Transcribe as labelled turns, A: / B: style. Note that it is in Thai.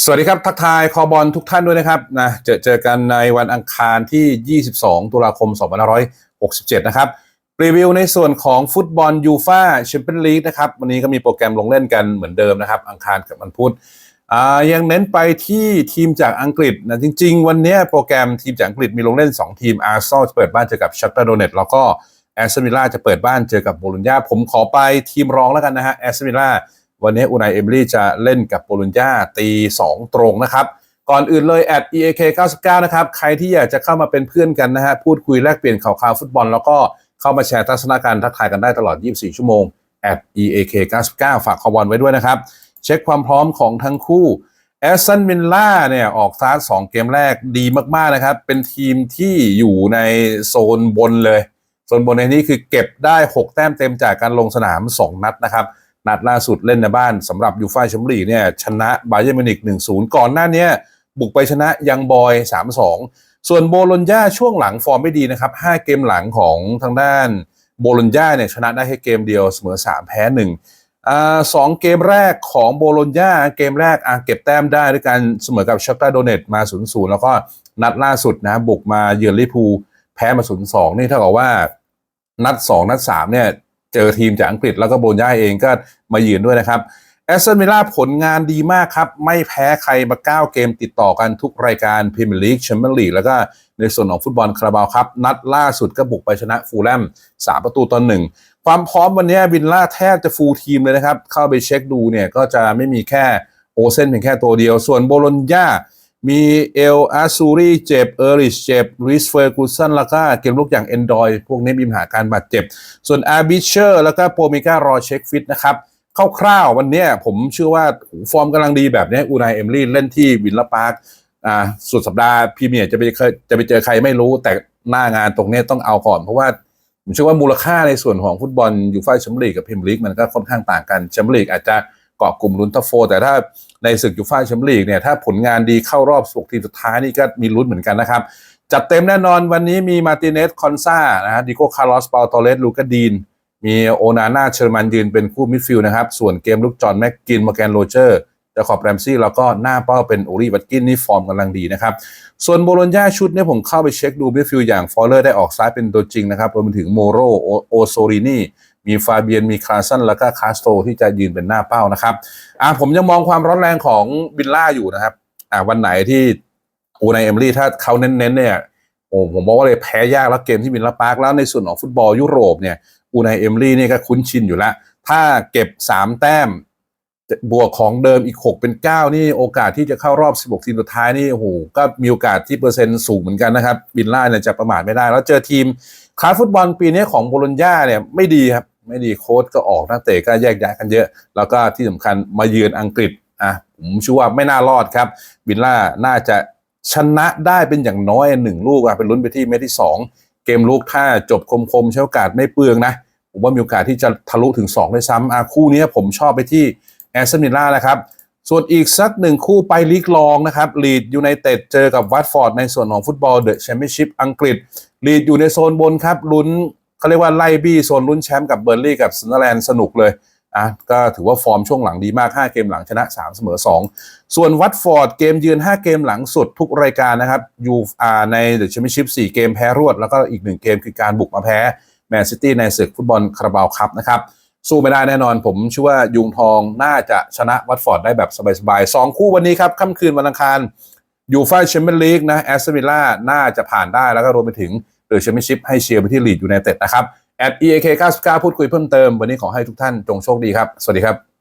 A: สวัสดีครับ ทักทายคอบอลทุกท่านด้วยนะครับนะเจอเจอกันในวันอังคารที่ 22 ตุลาคม 2567 นะครับรีวิวในส่วนของฟุตบอลยูฟาแชมเปี้ยนลีกนะครับ วันนี้ก็มีโปรแกรมลงเล่นกันเหมือนเดิมนะครับ อังคารกับวันพุธยังเน้นไปที่ทีมจากอังกฤษนะจริง ๆ วันนี้โปรแกรมทีมจากอังกฤษมีลงเล่น 2 ทีมอาร์ซอลจะเปิดบ้านเจอกับชัตเตอร์โดเนตแล้วก็แอสตันวิลล่าจะเปิดบ้านเจอกับโบลูญญาผมขอไปทีมรองแล้วกันนะฮะแอสตันวิลล่า วันนี้อูนายเอมิลี่จะเล่นกับโบลูญญาตี 2 ตรงนะครับ ก่อนอื่นเลย at eak 99นะครับ ใครที่อยากจะเข้ามาเป็นเพื่อนกันนะฮะ พูดคุยแลกเปลี่ยนข่าวคราวฟุตบอล แล้วก็เข้ามาแชร์ทัศนการทักทายกันได้ตลอด 24 ชั่วโมง at eak 99ฝากคอบอลไว้ด้วยนะครับ เช็คความพร้อมของทั้งคู่แอสตันวินล่าเนี่ยออกสตาร์ท2เกมแรกดีมากๆนะครับ เป็นทีมที่อยู่ในโซนบนเลย โซนบนในนี้คือเก็บได้ 6 แต้มเต็มจากการลงสนาม 2 นัดนะครับ นัดล่าสุดเล่นในบ้านสำหรับยูฟ่าแชมเปี้ยนลีกเนี่ยชนะบาเยอร์มิวนิก1-0 ก่อนหน้านี้บุกไปชนะยังบอย 3-2 ส่วนโบโลญญาช่วงหลังฟอร์มไม่ดีนะครับ 5 เกมหลังของทางด้านโบโลญญาเนี่ยชนะได้แค่เกมเดียวเสมอ 3 แพ้ 1อ่าสองเกมแรกของโบโลญญาเกมแรกอะเก็บแต้มได้ด้วยการเสมอกับชักตาโดเนตมา 0-0 แล้วก็นัดล่าสุดนะบุกมาเยือนลิพูแพ้มา 0-2 นี่เท่ากับว่านัด 2 นัด 3 เนี่ย เจอทีมจากอังกฤษแล้วก็โบนย่าเองก็มายืนด้วยนะครับแอสตันวิลล่าผลงานดีมากครับ ไม่แพ้ใครมา 9 เกมติดต่อกันทุกรายการพรีเมียร์ลีกแชมเปี้ยนลีกแล้วก็ในส่วนของฟุตบอลคาราบาวครับ นัดล่าสุดก็บุกไปชนะฟูลแลม3 ประตูต่อหนึ่งความพร้อมวันนี้วินล่าแทบจะฟูลทีมเลยนะครับ เข้าไปเช็คดูเนี่ยก็จะไม่มีแค่โอเซนเพียงแค่ตัวเดียว ส่วนโบโลญญา มีเอลอาซูรีเจ็บ เออริชเจ็บริสเฟอร์กูสันแล้วก็เกมลุกอย่างเอนดอยพวกนี้มีปัญหาการบาดเจ็บ ส่วนอาร์บิเชอร์แล้วก็โปรมิก้ารอเช็คฟิตนะครับคร่าวๆวันนี้ผมเชื่อว่าฟอร์มกำลังดีแบบนี้อูนายเอมลี่เล่นที่วินลาพาร์คอ่าสุดสัปดาห์พรีเมียร์จะไปเคยจะไปเจอใครไม่รู้แต่หน้างานตรงนี้ต้องเอาก่อน เพราะว่าผมเชื่อว่ามูลค่าในส่วนของฟุตบอลยูฟ่าแชมเปี้ยนลีกกับพรีเมียร์ลีกมันก็ค่อนข้างต่างกันแชมเปี้ยนลีกอาจจะ เกาะกลุ่มลุ้นท็อปโฟ แต่ถ้าในศึกยูฟ่าแชมเปี้ยนลีกเนี่ยถ้าผลงานดีเข้ารอบ16ทีมสุดท้ายนี่ก็มีลุ้นเหมือนกันนะครับ จัดเต็มแน่นอนวันนี้มีมาติเนสคอนซานะฮะดิโก้คาร์ลอสปาโตเลสลูกาดีน มีโอนาน่าเชอร์มันยืนเป็นคู่มิดฟิลด์นะครับ ส่วนเกมลุกจอนแม็กกินมาแกนโรเจอร์จะขอบแรมซี่แล้วก็หน้าเป้าเป็นโอรีวัตกินนี่ฟอร์มกำลังดีนะครับ ส่วนโบโลญญาชุดเนี่ยผมเข้าไปเช็คดูมิดฟิลด์อย่างฟอลเลอร์ได้ออกซ้ายเป็นตัวจริงนะครับรวมถึงโมโรโอโซรินี มีฟาเบียนมีคลาสันแล้วก็คาสโตที่จะยืนเป็นหน้าเป้านะครับอ่าผมยังมองความร้อนแรงของบิลล่าอยู่นะครับอ่าวันไหนที่อูนายเอมรี่ถ้าเขาเน้นๆเนี่ยโอ้ผมบอกว่าเลยแพ้ยากแล้วเกมที่วินลาปาร์กแล้วในส่วนของฟุตบอลยุโรปเนี่ยอูนายเอมลี่นี่ก็คุ้นชินอยู่แล้ว ถ้าเก็บ 3 แต้ม บวกของเดิมอีก 6 เป็น 9 นี่โอกาสที่จะเข้ารอบ 16 ทีมสุดท้ายนี่โอ้โหก็มีโอกาสที่เปอร์เซ็นต์สูงเหมือนกันนะครับ บินล่าเนี่ยจะประมาทไม่ได้ แล้วเจอทีมคลาสฟุตบอลปีนี้ของโบโลญญาเนี่ยไม่ดีครับ ไม่ดีโค้ชก็ออกนักเตะก็แยกย้ายกันเยอะ แล้วก็ที่สำคัญมาเยือนอังกฤษอะผมเชื่อว่าไม่น่ารอดครับบินล่าน่าจะชนะได้เป็นอย่างน้อยหนึ่งลูกอะเป็นลุ้นไปที่เมตที่สองเกมลูกถ้าจบคมๆใช้โอกาสไม่เปลืองนะผมว่ามีโอกาสที่จะทะลุถึง2ด้วยซ้ำอะคู่นี้ผมชอบไปที่แอสตันวิลล่านะครับส่วนอีกสักหนึ่งคู่ไปลีกรองนะครับลีดยูไนเต็ดเจอกับวัตฟอร์ดในส่วนของฟุตบอลเดอะแชมเปี้ยนชิพอังกฤษลีดอยู่ในโซนบนครับลุ้น เขาเรียกว่าไล่บี้โซนลุ้นแชมป์กับเบอร์ลี่กับซันแลนด์สนุกเลยอะก็ถือว่าฟอร์มช่วงหลังดีมาก 5 เกมหลังชนะ 3 เสมอ 2 ส่วนวัตฟอร์ดเกมยืน 5 เกมหลังสุดทุกรายการนะครับยูอ่าในเดอะแชมเปี้ยนชิพ4เกมแพ้รวด แล้วก็อีก 1 เกมคือการบุกมาแพ้แมนซิตี้ในศึกฟุตบอลคาราบาวคัพนะครับ สู้ไม่ได้แน่นอนผมเชื่อว่ายุงทองน่าจะชนะวัตฟอร์ดได้แบบสบายๆสองคู่วันนี้ครับค่ำคืนวันอังคารยูฟ่าแชมเปี้ยนลีกนะแอสตันวิลล่าน่าจะผ่านได้แล้วก็รวมไปถึง รือแชมเปี้ยนชิพให้เชียร์ไปที่ลีดยูไนเต็ดนะครับแอด EAK 99พูดคุยเพิ่มเติมวันนี้ขอให้ทุกท่านจงโชคดีครับ สวัสดีครับ